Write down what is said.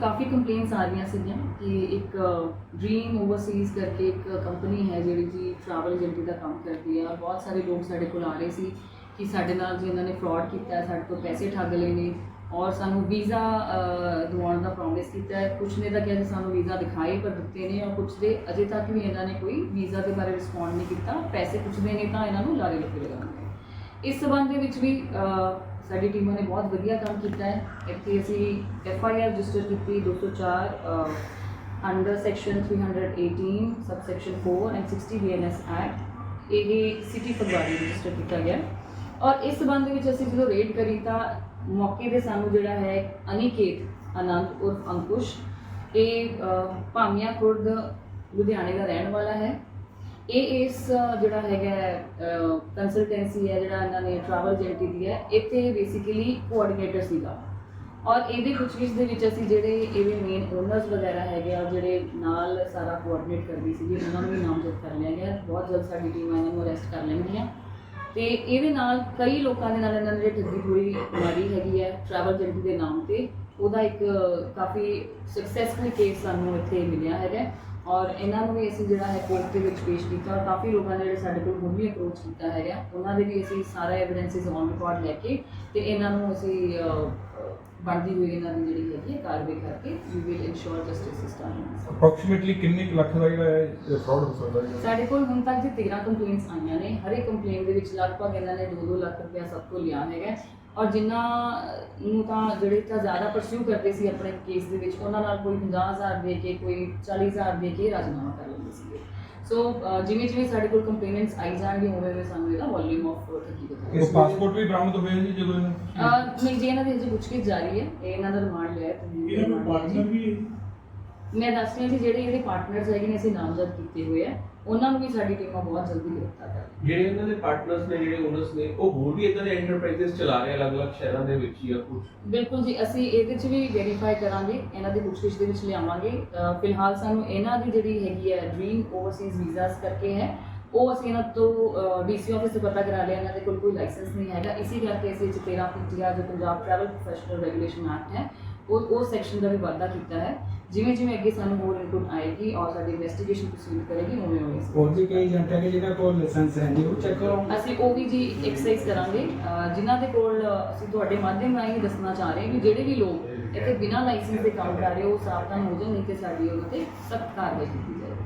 ਕਾਫੀ complaints ਆ ਰਹੀਆਂ ਸੀਗੀਆਂ ਕਿ ਇੱਕ ਡ੍ਰੀਮ ਓਵਰਸੀਜ਼ ਕਰਕੇ ਇੱਕ ਕੰਪਨੀ ਹੈ ਜਿਹੜੀ ਕਿ ਟਰੈਵਲ ਏਜੰਟੀ ਦਾ ਕੰਮ ਕਰਦੀ ਹੈ ਬਹੁਤ ਸਾਰੇ ਲੋਕ ਸਾਡੇ ਕੋਲ ਆ ਰਹੇ ਸੀ ਕਿ ਸਾਡੇ ਨਾਲ ਜੀ ਇਹਨਾਂ ਨੇ ਫਰਾਡ ਕੀਤਾ ਹੈ ਸਾਡੇ ਤੋਂ ਪੈਸੇ ਠੱਗ ਲਏ ਨੇ ਔਰ ਸਾਨੂੰ ਵੀਜ਼ਾ ਦਿਵਾਉਣ ਦਾ ਪ੍ਰੋਮਿਸ ਕੀਤਾ ਹੈ। ਕੁਝ ਨੇ ਤਾਂ ਕਿਹਾ ਜੀ ਸਾਨੂੰ ਵੀਜ਼ਾ ਦਿਖਾਏ ਪਰ ਦਿੱਤੇ ਨੇ ਔਰ ਕੁਝ ਦੇ ਅਜੇ ਤੱਕ ਵੀ ਇਹਨਾਂ ਨੇ ਕੋਈ ਵੀਜ਼ਾ ਦੇ ਬਾਰੇ ਰਿਸਪੌਂਡ ਨਹੀਂ ਕੀਤਾ। ਪੈਸੇ ਪੁੱਛਦੇ ਨੇ ਤਾਂ ਇਹਨਾਂ ਨੂੰ ਲਾਰੇ ਲੱਗੇ ਲਗਾਉਂਦੇ ਇਸ ਸਬੰਧ ਦੇ ਵਿੱਚ ਵੀ ਸਾਡੀ ਟੀਮਾਂ ਨੇ ਬਹੁਤ ਵਧੀਆ ਕੰਮ ਕੀਤਾ ਹੈ। ਇੱਥੇ ਅਸੀਂ ਐਫ ਆਈ ਆਰ ਰਜਿਸਟਰ ਕੀਤੀ 204 under section 318 sub section 4 and 60 BNS act ਇਹ ਸਿਟੀ ਫਗਵਾੜੀ ਰਜਿਸਟਰ ਕੀਤਾ ਗਿਆ ਔਰ ਇਸ ਸਬੰਧ ਵਿੱਚ ਅਸੀਂ ਜਦੋਂ ਰੇਡ ਕਰੀ ਤਾਂ ਮੌਕੇ ਤੇ ਸਾਨੂੰ ਜਿਹੜਾ ਹੈ ਅਨਿਕੇਤ ਆਨੰਦ ਉਰਫ ਅੰਕੁਸ਼, ਇਹ ਭਾਮੀਆਂ ਕੁਰਦ ਲੁਧਿਆਣੇ ਦਾ ਰਹਿਣ ਵਾਲਾ ਹੈ। ਇਹ ਇਸ ਜਿਹੜਾ ਹੈਗਾ ਕੰਸਲਟੈਂਸੀ ਹੈ, ਜਿਹੜਾ ਇਹਨਾਂ ਨੇ ਟਰੈਵਲ ਏਜੰਟੀ ਦੀ ਹੈ, ਇੱਥੇ ਬੇਸਿਕਲੀ ਕੋਆਰਡੀਨੇਟਰ ਸੀਗਾ। ਔਰ ਇਹਦੇ ਪੁੱਛਗਿੱਛ ਦੇ ਵਿੱਚ ਅਸੀਂ ਜਿਹੜੇ ਇਹਦੇ ਮੇਨ ਓਨਰਸ ਵਗੈਰਾ ਹੈਗੇ ਆ, ਜਿਹੜੇ ਨਾਲ ਸਾਰਾ ਕੋਆਰਡੀਨੇਟ ਕਰਦੀ ਸੀਗੀ, ਉਹਨਾਂ ਨੂੰ ਵੀ ਨਾਮਜ਼ਦ ਕਰ ਲਿਆ ਗਿਆ। ਬਹੁਤ ਜਲਦ ਸਾਡੀ ਟੀਮ ਇਹਨਾਂ ਨੂੰ ਅਰੈਸਟ ਕਰ ਲੈਣਗੀਆਂ। ਤੇ ਇਹਦੇ ਨਾਲ ਕਈ ਲੋਕਾਂ ਦੇ ਨਾਲ ਇਹਨਾਂ ਨੇ ਜਿਹੜੀ ਠੱਗੀ ਹੋਈ ਮਾਰੀ ਹੈਗੀ ਹੈ ਟਰੈਵਲ ਏਜੰਟੀ ਦੇ ਨਾਮ ਤੇ। ਉਹਦਾ ਇੱਕ ਕਾਫੀ ਸਕਸੈਸਫੁਲ ਕੇਸ ਸਾਨੂੰ ਇੱਥੇ ਮਿਲਿਆ ਹੈਗਾ। ਔਰ ਇਹਨਾਂ ਨੂੰ ਵੀ ਅਸੀਂ ਜਿਹੜਾ ਹੈ ਕੋਰਟ ਦੇ ਵਿੱਚ ਪੇਸ਼ ਕੀਤਾ ਔਰ ਕਾਫੀ ਲੋਕਾਂ ਨੇ ਜਿਹੜੇ ਸਾਡੇ ਕੋਲ ਹੁਣ ਵੀ ਅਪਰੋਚ ਕੀਤਾ ਹੈਗਾ। ਉਹਨਾਂ ਦੇ ਵੀ ਅਸੀਂ ਸਾਰਾ ਐਵੀਡੈਂਸਿਸ ਔਨ ਰਿਕਾਰਡ ਲੈ ਕੇ ਤੇ ਇਹਨਾਂ ਨੂੰ ਅਸੀਂ ਬਣਦੀ ਹੋਈ ਇਹਨਾਂ ਦੀ ਜਿਹੜੀ ਹੈਗੀ ਹੈ ਕਾਰਵਾਈ ਕਰਕੇ we will ensure justice system approximately ਕਿੰਨੇ ਕੁ ਲੱਖ ਦਾ ਜਿਹੜਾ ਫਰਾਡ ਹੋ ਸਕਦਾ ਹੈ ਸਾਡੇ ਕੋਲ ਹੁਣ ਤੱਕ ਜੀ 13 ਕੰਪਲੇਂਟਸ ਆਈਆਂ ਨੇ। ਹਰ ਇੱਕ ਕੰਪਲੇਂਟ ਦੇ ਵਿੱਚ ਲਗਭਗ ਇਹਨਾਂ ਨੇ 2-2 ਲੱਖ ਰੁਪਇਆ ਸਭ ਤੋਂ ਲਿਆ ਹੈਗਾ। ਔਰ ਜਿਨ੍ਹਾਂ ਨੂੰ ਤਾਂ ਜਿਹੜੇ ਤਾਂ ਜ਼ਿਆਦਾ ਪਰਸਿਊ ਕਰਦੇ ਸੀ ਆਪਣੇ ਕੇਸ ਦੇ ਵਿੱਚ ਉਹਨਾਂ ਨਾਲ ਕੋਈ 50000 ਦੇ ਕੇ ਕੋਈ 40000 ਦੇ ਕੇ ਰਾਜਨਾਮਾ ਕਰ ਲੈਂਦੇ ਸੋ ਅਹ, ਜਿਵੇਂ ਜਿਵੇਂ ਸਾਡੇ ਕੋਲ ਕੰਪਲੇਂਟਸ ਆਈ ਜਾਣਗੇ ਉਵੇਂ ਉਵੇਂ ਸਾਨੂੰ ਇਹਦਾ ਵੋਲਿਊਮ ਆਫ ਦਾ ਉਹ ਪਾਸਪੋਰਟ ਵੀ ਬਰਾਮਦ ਹੋਇਆ ਜੀ ਜਦੋਂ ਇਹਨਾਂ ਨਹੀਂ ਜੀ ਇਹਨਾਂ ਦੀ ਅਜੇ ਪੁੱਛਗਿੱਛ ਜਾਰੀ ਹੈ ਇਹ ਇਹਨਾਂ ਦਾ ਰਿਮਾਂਡ ਲਿਆ ਹੈ ਤੇ ਕੋਈ ਪਾਰਟਨਰ ਵੀ ਮੈਂ ਦੱਸ ਰਹੀ ਹਾਂ ਕਿ ਜਿਹੜੇ ਇਹਦੇ ਪਾਰਟਨਰਸ ਹੈਗੇ ਨੇ ਅਸੀਂ ਨਾਮਜ਼ਦ ਕੀਤੇ ਹੋਏ ਆ। ਉਹਨਾਂ ਨੂੰ ਵੀ ਸਾਡੀ ਟੀਮਾਂ ਬਹੁਤ ਜਲਦੀ ਗ੍ਰਿਫਤਾਰ ਕਰ ਜਿਹੜੇ ਇਹਨਾਂ ਦੇ ਪਾਰਟਨਰਸ ਨੇ ਜਿਹੜੇ ਓਨਰਸ ਨੇ ਉਹ ਹੋਰ ਵੀ ਇਦਾਂ ਦੇ ਐਂਟਰਪ੍ਰਾਈਜ਼ਸ ਚਲਾ ਰਹੇ ਅਲੱਗ-ਅਲੱਗ ਸ਼ਹਿਰਾਂ ਦੇ ਵਿੱਚ ਜਾਂ ਕੁਝ ਬਿਲਕੁਲ ਜੀ ਅਸੀਂ ਇਹਦੇ 'ਚ ਵੀ ਵੈਰੀਫਾਈ ਕਰਾਂਗੇ ਇਹਨਾਂ ਦੀ ਪੁੱਛਗਿੱਛ ਦੇ ਵਿੱਚ ਲਿਆਵਾਂਗੇ। ਫਿਲਹਾਲ ਸਾਨੂੰ ਇਹਨਾਂ ਦੀ ਜਿਹੜੀ ਹੈਗੀ ਹੈ ਡ੍ਰੀਮ ਓਵਰਸੀਜ਼ ਵੀਜ਼ਾਸ ਕਰਕੇ ਹੈ ਉਹ ਅਸੀਂ ਇਹਨਾਂ ਤੋਂ ਡੀਸੀ ਆਫਿਸ ਤੋਂ ਪਤਾ ਕਰਾ ਲਿਆ ਇਹਨਾਂ ਦੇ ਕੋਲ ਕੋਈ ਲਾਇਸੈਂਸ ਨਹੀਂ ਹੈਗਾ। ਇਸੇ ਕਰਕੇ ਅਸੀਂ ਇਹ 'ਚ 13 ਪਿਟੀਆ ਜੋ Punjab travel professional regulation act ਹੈ ਉਹ ਉਹ ਸੈਕਸ਼ਨ ਦਾ ਵੀ ਵਾਧਾ ਕੀਤਾ ਹੈ। ਜਿਵੇਂ ਜਿਵੇਂ ਅੱਗੇ ਸਾਨੂੰ ਹੋਰ ਇਨਪੁਟ ਆਏਗੀ ਔਰ ਸਾਡੀ ਇਨਵੈਸਟੀਗੇਸ਼ਨ ਪ੍ਰੋਸੀਡ ਕਰੇਗੀ ਉਵੇਂ ਉਵੇਂ ਹੋਰ ਵੀ ਕਈ ਏਜੰਟ ਹੈਗੇ ਜਿਹਨਾਂ ਕੋਲ ਲਾਇਸੈਂਸ ਹੈ ਨਹੀਂ ਉਹ ਚੈੱਕ ਕਰੋ ਅਸੀਂ ਉਹ ਵੀ ਜੀ ਐਕਸਰਸਾਈਜ਼ ਕਰਾਂਗੇ। ਜਿਨ੍ਹਾਂ ਦੇ ਕੋਲ ਅਸੀਂ ਤੁਹਾਡੇ ਮਾਧਿਅਮ ਰਾਹੀਂ ਦੱਸਣਾ ਚਾਹ ਰਹੇ ਹਾਂ ਕਿ ਜਿਹੜੇ ਵੀ ਲੋਕ ਇੱਥੇ ਬਿਨਾਂ ਲਾਇਸੈਂਸ ਦੇ ਕੰਮ ਕਰ ਰਹੇ ਉਹ ਸਾਵਧਾਨ ਹੋ ਜਾਣ ਨਹੀਂ ਤੇ ਸਾਡੀ ਉਹਨਾਂ ਤੇ ਸਖਤ ਕਾਰਵਾਈ ਕੀਤੀ ਜਾਵੇ